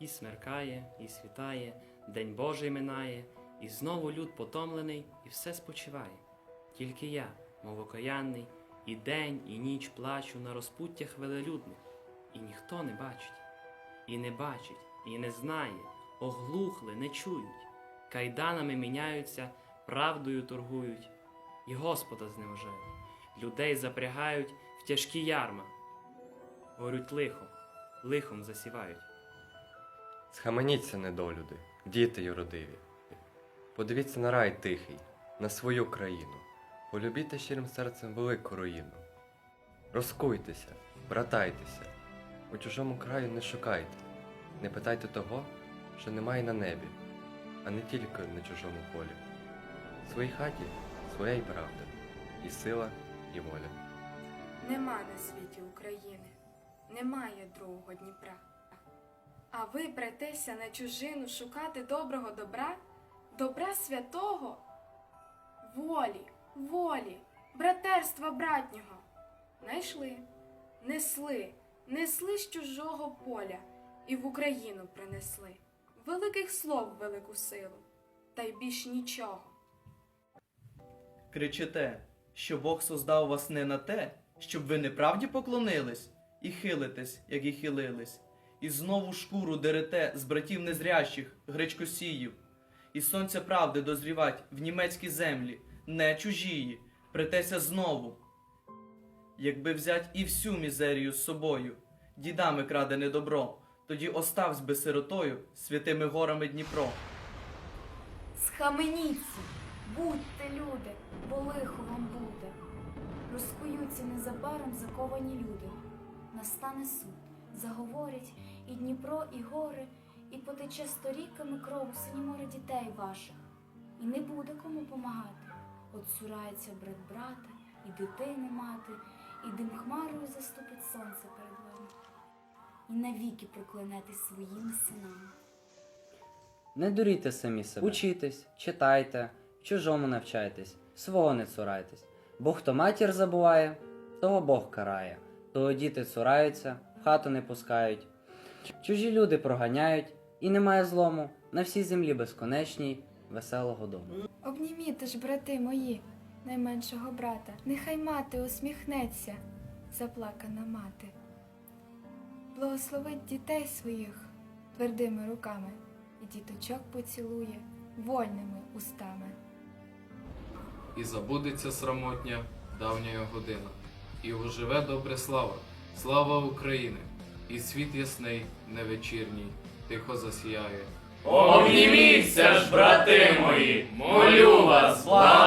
І смеркає, і світає, день Божий минає, і знову люд потомлений, і все спочиває. Тільки я, мов окаянний, і день, і ніч плачу на розпуттях велелюдних, і ніхто не бачить, і не бачить, і не знає, оглухли, не чують, кайданами міняються, правдою торгують, і Господа зневажають, людей запрягають в тяжкі ярма, горють лихо, лихом засівають. Схаменіться, недолюди, діти юродиві. Подивіться на рай тихий, на свою країну. Полюбіте щирим серцем велику руїну. Розкуйтеся, братайтеся, у чужому краю не шукайте, не питайте того, що немає на небі, а не тільки на чужому полі. В своїй хаті своя й правда, і сила, і воля. Нема на світі України, немає другого Дніпра. А ви бретеся на чужину шукати доброго добра, добра святого, волі, волі, братерства братнього. Найшли, несли, несли з чужого поля і в Україну принесли. Великих слов велику силу, та й більш нічого. Кричите, що Бог создав вас не на те, щоб ви неправді поклонились і хилитесь, як і хилились, і знову шкуру дерете з братів незрящих, гречкосіїв, і сонця правди дозрівать в німецькій землі, не чужії, претеся знову. Якби взять і всю мізерію з собою, дідами крадене добро, тоді оставсь би сиротою святими горами Дніпро. Схаменіться, будьте люди, бо лихо вам буде. Розкуються незабаром заковані люди. Настане суд, заговорять і Дніпро, і гори, і потече сторіками кров у сині море дітей ваших. І не буде кому помагати. От цурається брат брата, і дитини мати, і дим хмарою заступить сонце перед вами. І навіки проклянетесь своїми синами. Не дурійте самі себе. Учітесь, читайте, чужому навчайтесь, свого не цурайтесь. Бо хто матір забуває, того Бог карає, того діти цураються, хату не пускають. Чужі люди проганяють, і немає злому на всій землі безконечній, веселого дому. Обніміте ж, брати мої, найменшого брата, нехай мати усміхнеться, заплакана мати. Благословить дітей своїх твердими руками і діточок поцілує вольними устами. І забудеться срамотня давня година, і оживе добре слава, слава України, і світ ясний, невечірній, тихо засіяє. Обніміться ж, брати мої, молю вас, благаю.